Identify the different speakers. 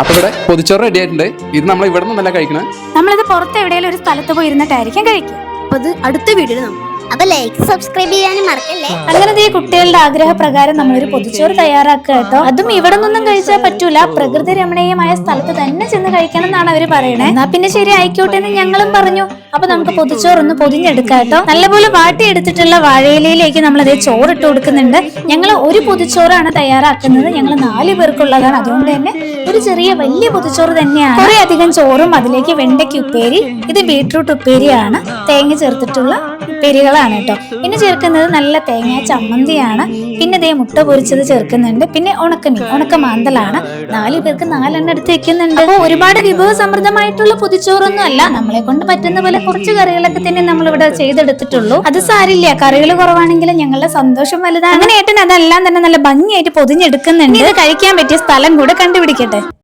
Speaker 1: അപ്പൊ ഇവിടെ പൊതിച്ചോറ് റെഡി ആയിട്ടുണ്ട്. ഇത് നമ്മൾ ഇവിടെ നിന്നല്ല കഴിക്കണേ.
Speaker 2: നമ്മളിത് പുറത്ത് എവിടെയെങ്കിലും ഒരു സ്ഥലത്ത് പോയി ഇരുന്നിട്ടായിരിക്കും കഴിക്കുക.
Speaker 3: അപ്പൊ അത് അടുത്ത വീഡിയോയിൽ നമുക്ക്
Speaker 4: അപ്പൊ ലൈക്ക് സബ്സ്ക്രൈബ് ചെയ്യാനും മറക്കല്ലേ?
Speaker 2: അങ്ങനെ ഈ കുട്ടികളുടെ ആഗ്രഹപ്രകാരം നമ്മളൊരു പൊതിച്ചോറ് തയ്യാറാക്കുക കേട്ടോ. അതും ഇവിടെ നിന്നും കഴിച്ചാൽ പറ്റൂല. പ്രകൃതി രമണീയമായ സ്ഥലത്ത് തന്നെ ചെന്ന് കഴിക്കണം എന്നാണ് അവർ പറയണേ. എന്നാ പിന്നെ ശരി ആയിക്കോട്ടെ എന്ന് ഞങ്ങളും പറഞ്ഞു. അപ്പൊ നമുക്ക് പൊതിച്ചോറ് ഒന്ന് പൊതിഞ്ഞെടുക്കാം കേട്ടോ. നല്ലപോലെ വാട്ടിയെടുത്തിട്ടുള്ള വാഴയിലയിലേക്ക് നമ്മൾ അതേ ചോറിട്ട് കൊടുക്കുന്നുണ്ട്. ഞങ്ങൾ ഒരു പൊതിച്ചോറാണ് തയ്യാറാക്കുന്നത്. ഞങ്ങൾ നാല് പേർക്കുള്ളതാണ്. അതുകൊണ്ട് തന്നെ ഒരു ചെറിയ വലിയ പൊതിച്ചോറ് തന്നെയാണ്. കുറെ അധികം ചോറും അതിലേക്ക് വെണ്ടയ്ക്ക് ഉപ്പേരി ഇത് ബീട്രൂട്ട് ഉപ്പേരിയാണ്. തേങ്ങ ചേർത്തിട്ടുള്ള ഉപ്പേരികളാണ് കേട്ടോ. പിന്നെ ചേർക്കുന്നത് നല്ല തേങ്ങ ചമ്മന്തിയാണ്. പിന്നെ ദേ മുട്ട പൊരിച്ചത് ചേർക്കുന്നുണ്ട്. പിന്നെ ഉണക്കമീൻ ഉണക്ക മാന്തലാണ്. നാല് പേർക്ക് നാലെണ്ണം എടുത്ത് വെക്കുന്നുണ്ട്. അപ്പോൾ ഒരുപാട് വിഭവ സമൃദ്ധമായിട്ടുള്ള പൊതിച്ചോറൊന്നും അല്ല. നമ്മളെ കൊണ്ട് പറ്റുന്ന പോലെ കുറച്ച് കറികളൊക്കെ തന്നെ നമ്മൾ ഇവിടെ ചെയ്തെടുത്തിട്ടുള്ളൂ. അത് സാരില്ല കറികൾ കുറവാണെങ്കിലും ഞങ്ങളുടെ സന്തോഷം വലുതാണ്. അങ്ങനെ ഏട്ടൻ അതെല്ലാം തന്നെ നല്ല ഭംഗിയായിട്ട് പൊതിഞ്ഞെടുക്കുന്നുണ്ട്. ഇത് കഴിക്കാൻ പറ്റിയ സ്ഥലം കൂടെ കണ്ടുപിടിക്കട്ടെ.